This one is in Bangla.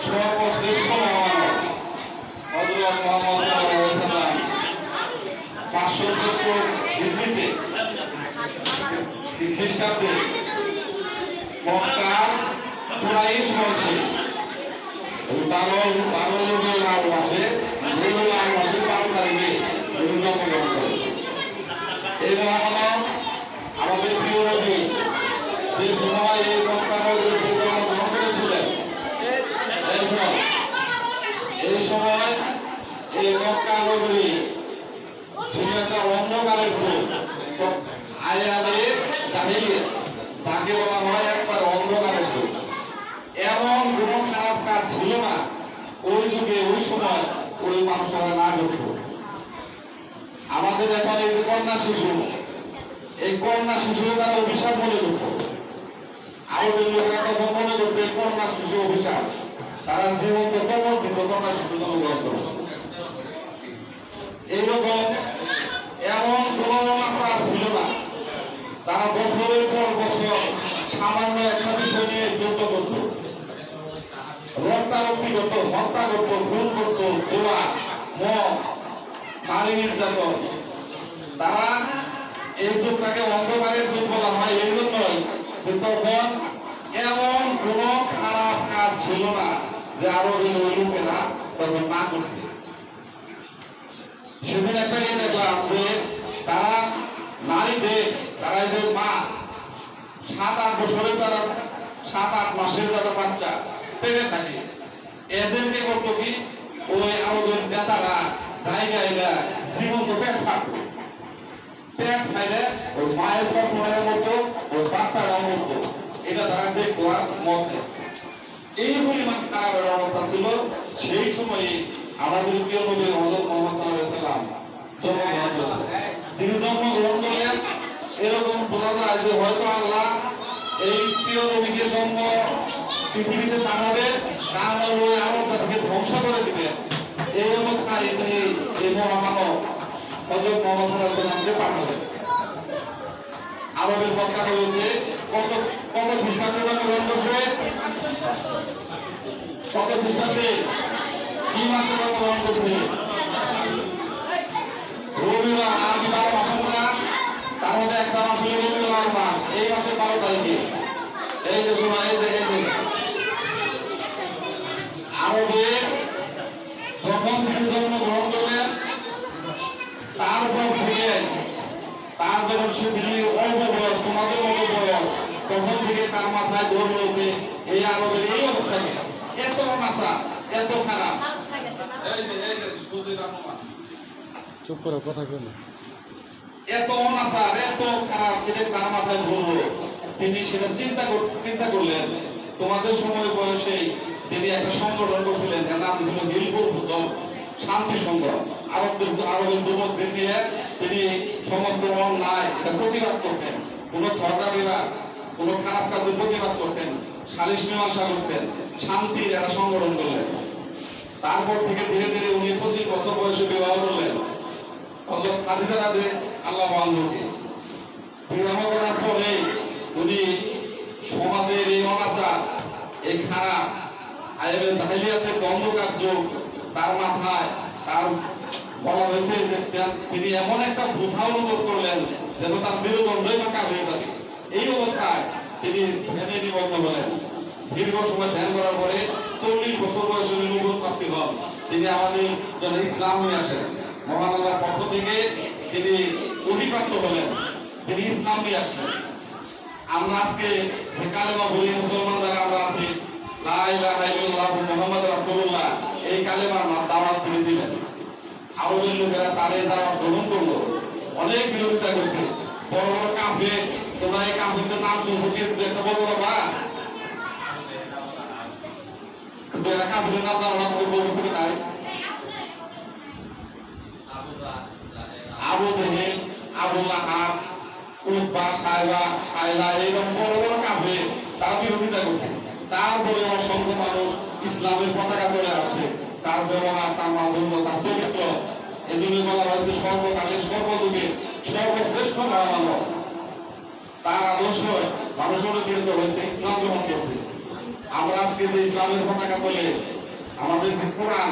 সর্বশ্রেষ্ঠ পাঁচশো সত্তর হিজরিতে খ্রিস্টাব্দে মক্কার কুরাইশ বংশে বারো বারো মাসে রবিউল আউয়াল মাসের বারো তারিখে তিনি জন্মগ্রহণ করেন এই মহামানব আমাদের প্রিয় নবী যে সময় এই মক্কা নগরীতে জন্মগ্রহণ করেছিলেন এই সময় এই সময় এই মক্কা নগরী ছিল একটা অন্ধকারের যুগ আয়ালে জাহিলিয়া যাকে বলা হয় একবার অন্ধকারের যুগ এমন আমাদের এখন এই কন্যা শিশু এই কন্যা শিশু তারা অভিশাপ মনে করত আমাদের লোকেরা তখন মনে করতো এই কন্যা শিশু অভিশাপ তারা জীবন্ত কবর দিত কন্যা শিশু এইরকম এমন কোন আচার ছিল না তারা বছরের পর বছর সামান্য একটা বিষয় নিয়ে যুদ্ধ করত রক্তারক্তি করত হত্যা করত খুন করত জোয়া মদ, নারী নির্যাতন। তারা এই যুগটাকে অন্ধকারের যুগ বলা হয়, এই জন্যই যে তখন এমন কোন খারাপ কাজ ছিল না যে আরও লোকেরা তখন না করছে। সেদিন একটা ইয়ে দেখলাম যে তারা নারীদের, তারা যে মা, সাত আট বছরের তারা সাত আট মাসের যারা বাচ্চা পেটে থাকে। এদেরকে করতো কি? ওই আমাদের নেতারা জায়গা এরা জীবন্ত পেট থাকতো পেট খাইলে ওই মায়ের সব মনের মতো, ওই বাচ্চারা মতো এটা তারা দেখতো আর মত। এই পরিমাণ খারাপের অবস্থা ছিল। সেই সময়ে আমাদের প্রিয় নবী হযরত মুহাম্মদ সাল্লাম জন্মগ্রহণ করেছেন। তিনি জন্মগ্রহণ করলেন। এরকম বোঝা যায় হয়তো আল্লাহ এই প্রিয় নবীকে জন্ম পৃথিবীতে জানাবে তাহলে আরবটাকে ধ্বংস করে এই অবস্থায় তিনি এই মহামানব হযরত মুহাম্মদ সাল্লামকে পাঠালেন আরবের মক্কা নগরীতে কত কত খ্রিস্টাব্দে জন্মগ্রহণ করছে কত খ্রিস্টাব্দে কি মাসে জন্মগ্রহণ করছে রবিউল আরবি বারো মাস না তার মধ্যে একটা মাস এই মাসের বারো তারিখে এই যে আরবে যখন তিনি জন্মগ্রহণ করলেন তারপর থেকে তার যখন সে তিনি অল্প বয়স তোমাদের বয়স তখন থেকে তার মাথায় ধরল যে এই আরবের এই অবস্থা কি? এত মাথা এত খারাপ। এই যে এই যে সুজির চুপ করো কথা কেন এত অনাচার এত খারাপ এটা তার মাথায় ধরলো তিনি সেটা চিন্তা চিন্তা করলেন তোমাদের সময় বয়সেই তিনি একটা সংগঠন করছিলেন যার নাম ছিল গিলপুর দল শান্তি সংঘ আরবদের আরবের যুবকদের নিয়ে তিনি সমস্ত অন্যায় এটা প্রতিবাদ করতেন। কোন সরকারিরা কোন খারাপ কাজের প্রতিবাদ করতেন, সালিশ মীমাংসা করতেন, শান্তির একটা সংগঠন করলেন। তারপর থেকে ধীরে ধীরে উনি পঁচিশ বছর বয়সে বিবাহ করলেন। হযরত খাদিজা রাদে আল্লাহ আল্লাহকে বিবাহ করার পরে উনি সমাজের এই অনাচার, এই খারাপ আইবেল জাহিলিয়াতের দ্বন্দ্বকার যুগ তার মাথায় তার বলা হয়েছে যে তিনি এমন একটা বোঝা অনুভব করলেন যেন তার মেরুদণ্ডই বাঁকা হয়ে যাবে। এই অবস্থায় তিনি ধ্যানে নিমগ্ন হলেন। দীর্ঘ সময় ধ্যান করার পরে চল্লিশ বছর বয়সে নবুত প্রাপ্তি হন। তিনি আমাদের জন্য ইসলাম হয়ে আসেন। মহান আল্লাহর পক্ষ থেকে তিনি অধিপ্রাপ্ত হলেন। তিনি ইসলাম নিয়ে আসলেন আমরা আজকে যে কালেমা বলি মুসলমান যারা আমরা আছি, লা ইলাহা ইল্লাল্লাহু মুহাম্মাদ রাসূলুল্লাহ। এই কালেমার দাওয়াত করে দিলেন আরবের লোকেরা তাদের দাওয়াত গ্রহণ করল। অনেক বিরোধিতা করছে। বড় বড় কাফে তোমরা এই কাফেরদের নাম শুনছো কিন্তু একটা বড় বড় বা কি তাই আবু জেহেল তারা তারপরে অসংখ্য মানুষ ইসলামের পতাকা চলে আসে। তার ব্যবহার তার মাধুর্য তার চরিত্র এই জন্য বলা হয়েছে সর্বকালের সর্বযুগে সর্বশ্রেষ্ঠ মহামানব তার আদর্শ মানুষ অনুপ্রেরিত হয়েছে, ইসলাম গ্রহণ করছে। আমরা আজকে যে ইসলামের পতাকা বলে আমাদের কোরআন